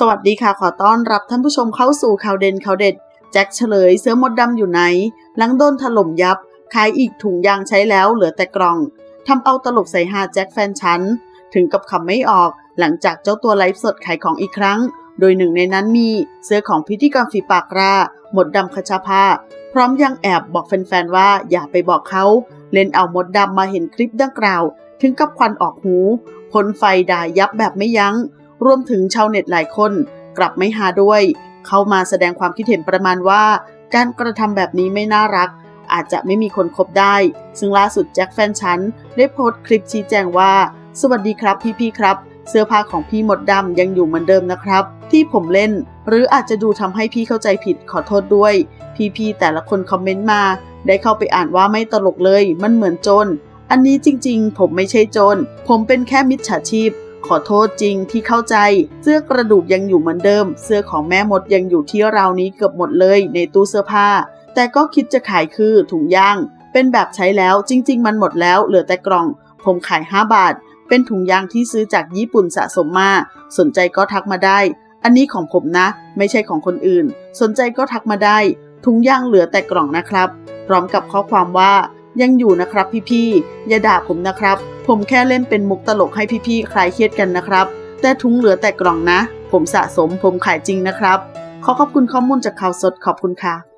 สวัสดีค่ะ ขอต้อนรับท่านผู้ชมเข้าสู่ข่าวเด่นข่าวเด็ด แจ็คเฉลยเสื้อมดดำอยู่ไหน หลังโดนถล่มยับ ขายอีกถุงยางใช้แล้วเหลือแต่กล่องทำเอาตลกใส่หาแจ็คแฟนฉัน ถึงกับคำไม่ออกหลังจากเจ้าตัวไลฟ์สดขายของอีกครั้ง โดยหนึ่งในนั้นมีเสื้อของพิธีกรฝีปากราหมดดำคชาภาพร้อมยังแอบบอกแฟนๆว่าอย่าไปบอกเขา เล่นเอามดดำมาเห็นคลิปดังกล่าว ถึงกับควันออกหูพ่นไฟด่ายับแบบไม่ยัง้ง รวมถึงชาวเน็ตหลายคนกลับไม่หาด้วย เข้ามาแสดงความคิดเห็นประมาณว่า การกระทำแบบนี้ไม่น่ารัก อาจจะไม่มีคนคบได้ ซึ่งล่าสุดแจ็คแฟนฉันได้โพสต์คลิปชี้แจงว่า สวัสดีครับพี่ๆครับ เสื้อผ้าของพี่หมดดำยังอยู่เหมือนเดิมนะครับ ที่ผมเล่น หรืออาจจะดูทำให้พี่เข้าใจผิดขอโทษด้วย พี่ๆแต่ละคนคอมเมนต์มา ได้เข้าไปอ่านว่าไม่ตลกเลย มันเหมือนโจรอันนี้จริงๆ ผมไม่ใช่โจรผมเป็นแค่มิจฉาชีพ ขอโทษจริงที่เข้าใจ เสื้อกระดูกยังอยู่เหมือนเดิม เสื้อของแม่มดยังอยู่ที่ราวนี้เกือบหมดเลยในตู้เสื้อผ้า แต่ก็คิดจะขายคือถุงย่าง เป็นแบบใช้แล้วจริง ๆ มันหมดแล้วเหลือแต่กล่อง ผมขาย 5 บาท เป็นถุงยางที่ซื้อจากญี่ปุ่นสะสมมา สนใจก็ทักมาได้ อันนี้ของผมนะ ไม่ใช่ของคนอื่น สนใจก็ทักมาได้ ถุงยางเหลือแต่กล่องนะครับ พร้อมกับข้อความว่า ยังอยู่นะครับพี่ๆอย่าด่าผมนะครับ ผมแค่เล่นเป็นมุกตลกให้พี่ๆคลายเครียดกันนะครับ แต่ถุงเหลือแต่กล่องนะ ผมสะสมผมขายจริงนะครับ ขอขอบคุณข้อมูลจากข่าวสดขอบคุณค่ะ